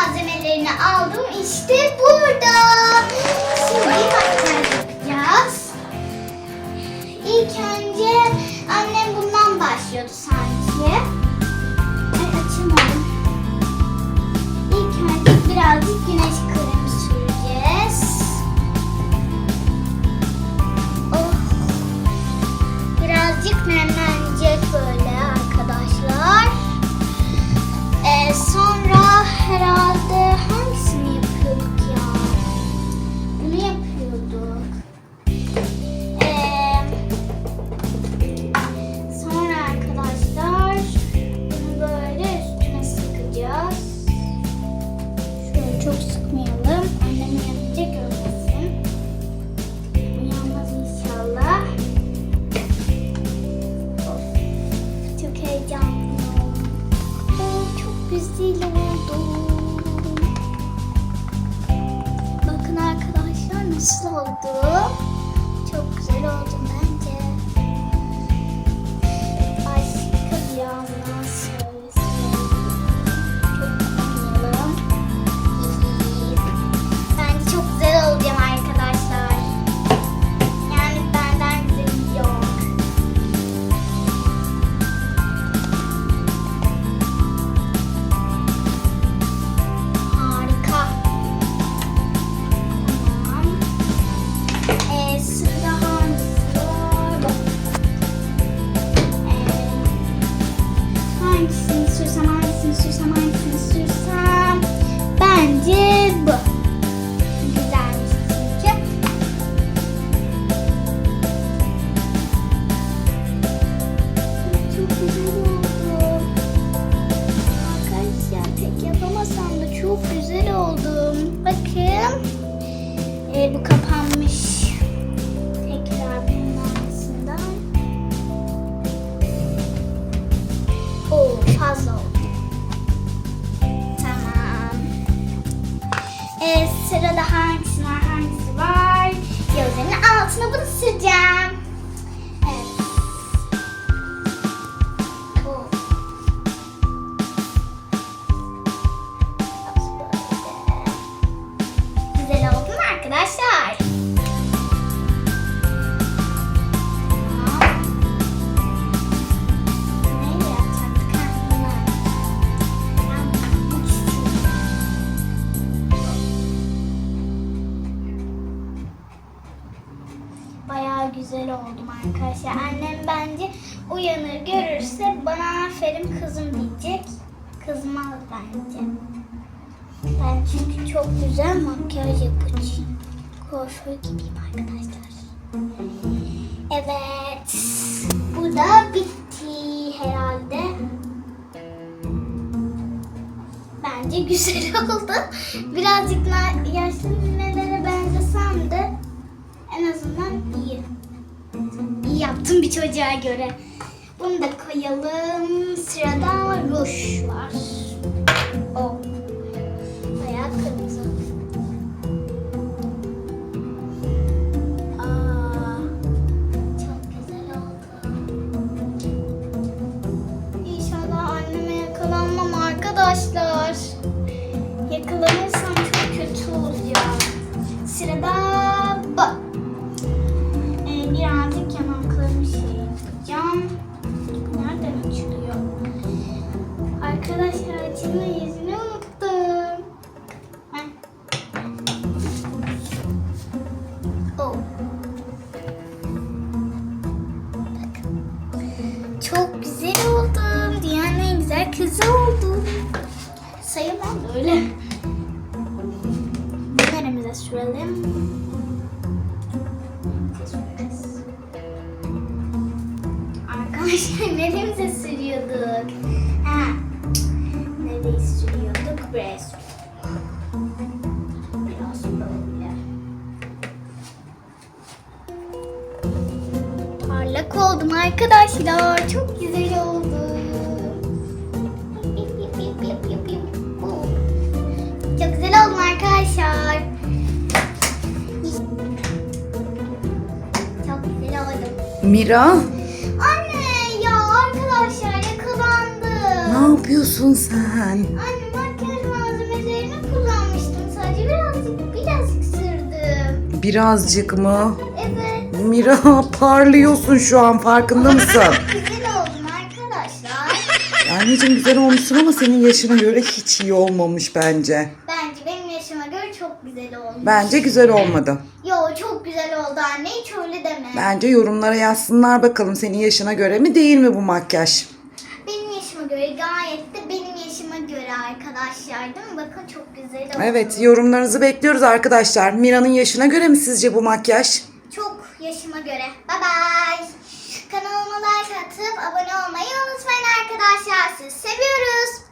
malzemelerini aldım. İşte burada. Güzel oldu. Bakın arkadaşlar nasıl oldu. Çok güzel oldu bence. Sussama, Sussama. Ee, sırada hangisi var hangisi var? Gözlerinin altına bunu süreceğim. Güzel oldum arkadaşlar. Annem bence uyanır görürse bana aferin kızım diyecek. Kızmaz bence. Ben çünkü çok güzel makyaj yapacağım. Kuaför gibiyim arkadaşlar. Evet. Bu da bitti herhalde. Bence güzel oldu. Birazcık yaşlı ninelere benzesem de en azından iyi. İyi yaptım bir çocuğa göre. Bunu da koyalım. Sırada ruj var. O. Bayağı kırmızı. Çok güzel oldu. İnşallah anneme yakalanmam arkadaşlar. Yakalanırsam çok kötü olacak. Sırada Çok güzel oldum. Dünyanın en güzel kızı oldum. Sayılmam öyle. Neremize sürelim? Arkadaşlar neremize sürüyorduk? Ha. Nereye sürüyorduk? Buraya sürüyorduk. büyük oldum arkadaşlar. Çok güzel oldu. Çok güzel oldum arkadaşlar. Çok güzel oldum. Mira. Anne ya arkadaşlar yakalandım. Ne yapıyorsun sen? Anne makyaj malzemelerini kullanmıştım. Sadece birazcık birazcık sürdüm. Birazcık mı? Mira parlıyorsun şu an farkında mısın? Güzel oldum arkadaşlar. Anneciğim güzel olmuşsun ama senin yaşına göre hiç iyi olmamış bence. Bence benim yaşıma göre çok güzel olmuş. Bence güzel olmadı. Yo çok güzel oldu anne hiç öyle deme. Bence yorumlara yazsınlar bakalım senin yaşına göre mi değil mi bu makyaj? Benim yaşıma göre gayet de benim yaşıma göre arkadaşlar değil mi? Bakın çok güzel oldu. Evet yorumlarınızı bekliyoruz arkadaşlar. Mira'nın yaşına göre mi sizce bu makyaj? Çok yaşıma göre. Bye bye. Kanalıma like atıp abone olmayı unutmayın arkadaşlar. Sizi seviyoruz.